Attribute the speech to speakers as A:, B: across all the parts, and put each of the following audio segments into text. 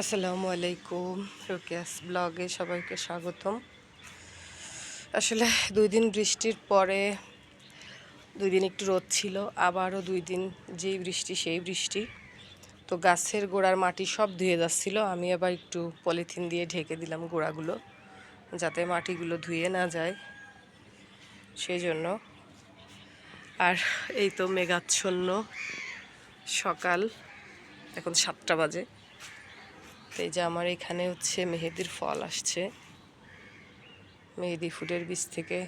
A: আসসালামু আলাইকুম। রোকেয়াস ব্লগে সবাইকে স্বাগতম। আসলে দুই দিন বৃষ্টির পরে দুই দিন একটু রোদ ছিল, আবারও দুই দিন যেই বৃষ্টি সেই বৃষ্টি। তো গাছের গোড়ার মাটি সব ধুয়ে যাচ্ছিল, আমি আবার একটু পলিথিন দিয়ে ঢেকে দিলাম গোড়াগুলো, যাতে মাটিগুলো ধুয়ে না যায়। সেই জন্য। আর এই তো মেঘাচ্ছন্ন সকাল, এখন সাতটা বাজে। তো এই যে আমার এখানে হচ্ছে মেহেদির ফল আসছে। মেহেদি ফুলের বীজ থেকে,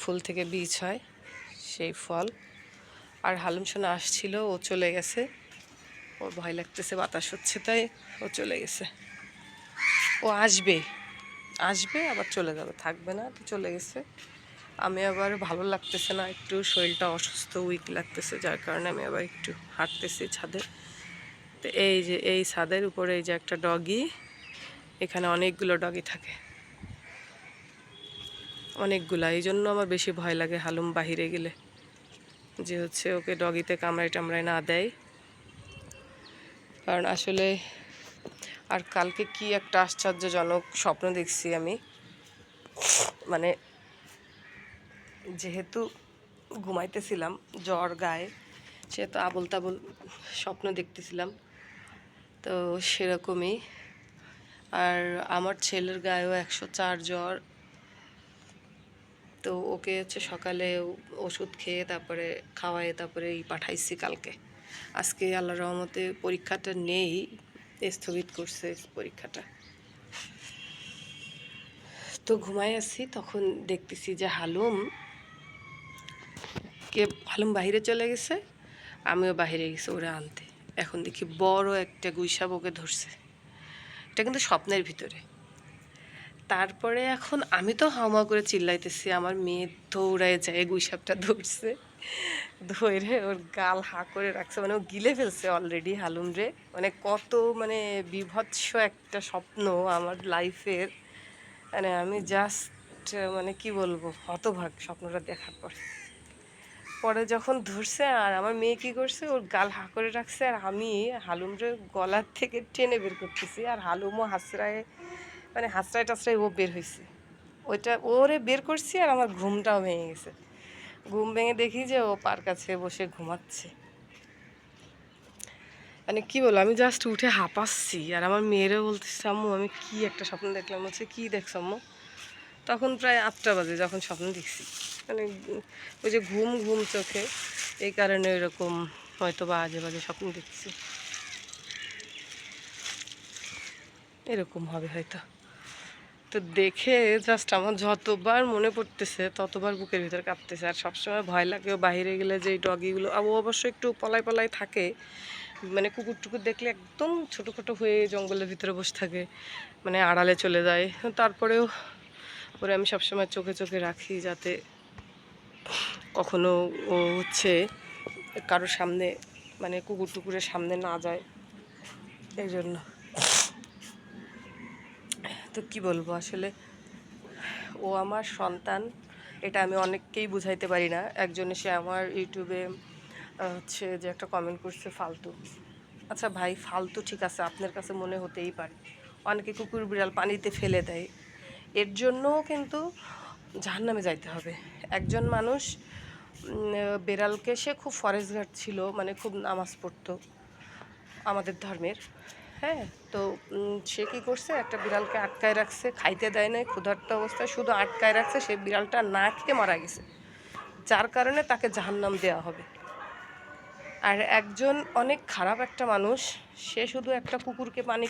A: ফুল থেকে বীজ হয় সেই ফল। আর হালুম সোনা আসছিল, ও চলে গেছে। ওর ভয় লাগতেছে, বাতাস হচ্ছে, তাই ও চলে গেছে। ও আসবে আসবে, আবার চলে যাবে, থাকবে না, তো চলে গেছে। আমি আবার ভালো লাগতেছে না, একটু শরীরটা অসুস্থ উইক লাগতেছে, যার কারণে আমি আবার একটু হাঁটতেছি ছাদে। তো এই যে, এই ছাদের উপরে এই যে একটা ডগি, এখানে অনেকগুলো ডগি থাকে। অনেকগুলো, এই জন্য আমার বেশি ভয় লাগে হালুম বাহিরে গেলে। যে হচ্ছে ওকে ডগিতে কামড়াই টামড়াই না দেয়। কারণ আসলে আর কালকে কি একটা আশ্চর্যজনক স্বপ্ন দেখছি আমি। মানে যেহেতু ঘুমাইতেছিলাম জ্বর গায়ে, সেহেতু আবল তাবল স্বপ্ন দেখতেছিলাম। তো সেরকমই। আর আমার ছেলের গায়েও একশো চার জ্বর। তো ওকে হচ্ছে সকালে ওষুধ খেয়ে তারপরে খাওয়ায়ে তারপরে এই পাঠাইছি কালকে। আজকে আল্লাহ রহমতে পরীক্ষাটা নেই, স্থগিত করছে পরীক্ষাটা। তো ঘুমাই আছি, তখন দেখতেছি যে হালুম কে, হালুম বাহিরে চলে গেছে, আমিও বাহিরে গেছি ওরা আনতে। এখন দেখি বড় একটা গুইসাপ ওকে ধরছে। এটা কিন্তু স্বপ্নের ভিতরে। তারপরে এখন আমি তো হাওমা করে চিল্লাইতেছি, আমার মেয়ে দৌড়ায় যায় গুইসাপটা ধরছে ধরে ওর গাল হা করে রাখছে মানে ও গিলে ফেলছে অলরেডি হালুম রে। মানে কত মানে বিভৎস একটা স্বপ্ন আমার লাইফের মানে আমি জাস্ট মানে কি বলব, হতভাগ স্বপ্নটা দেখার পর। পরে যখন ধরছে আর আমার মেয়ে কি করছে, ওর গাল হা করে রাখছে আর আমি হালুমরে গলার থেকে টেনে বের করতেছি আর হালুমও হাসরায় মানে হাসরায় টাসরায় ও বের হয়েছে ওইটা ওরে বের করছি আর আমার ঘুমটাও ভেঙে গেছে। ঘুম ভেঙে দেখি যে ও পার কাছে বসে ঘুমাচ্ছে। মানে কি বলো আমি জাস্ট উঠে হাঁপাচ্ছি আর আমার মেয়েরও বলতেছে, আম্মু, আমি কি একটা স্বপ্ন দেখলাম হচ্ছে কী দেখছ আম্মু? তখন প্রায় আটটা বাজে যখন স্বপ্ন দেখছি। মানে ওই যে ঘুম ঘুম চোখে, এই কারণে এরকম হয়তো বা আজে বাজে স্বপ্ন দেখছি। এরকম হবে হয়তো। তো দেখে জাস্ট আমার যতবার মনে পড়তেছে, ততবার বুকের ভিতর কাঁপতেছে। আর সবসময় ভয় লাগে বাইরে গেলে যে ডগিগুলো ও অবশ্য একটু পলাই পলাই থাকে। মানে কুকুর টুকুর দেখলে একদম ছোটোখাটো হয়ে জঙ্গলের ভিতরে বসে থাকে মানে আড়ালে চলে যায়। তারপরেও ওরে আমি সবসময় চোখে চোখে রাখি যাতে কখনো ও হচ্ছে কারোর সামনে মানে কুকুর টুকুরের সামনে না যায়। এই জন্য। তো কি বলব, আসলে ও আমার সন্তান, এটা আমি অনেককেই বুঝাইতে পারি না। একজন এসে আমার ইউটিউবে হচ্ছে যে একটা কমেন্ট করছে ফালতু। আচ্ছা ভাই, ফালতু ঠিক আছে, আপনার কাছে মনে হতেই পারে। অনেকে কুকুর বিড়াল পানিতে ফেলে দেয়। এর জন্যও কিন্তু জাহান্নামে যাইতে হবে। একজন মানুষ বেড়ালকে সে খুব ফরেস্ট ফরেস্টগার্ড ছিল মানে খুব নামাজ পড়তো আমাদের ধর্মের। হ্যাঁ তো সে কী করছে? একটা বিড়ালকে আটকায় রাখছে, খাইতে দেয় নাই, ক্ষুধার্ত অবস্থায় শুধু আটকায় রাখছে সেই বিড়ালটা না খেয়ে মারা গেছে। যার কারণে তাকে জাহান্নাম দেওয়া হবে। আর একজন অনেক খারাপ একটা মানুষ, সে শুধু একটা কুকুরকে পানি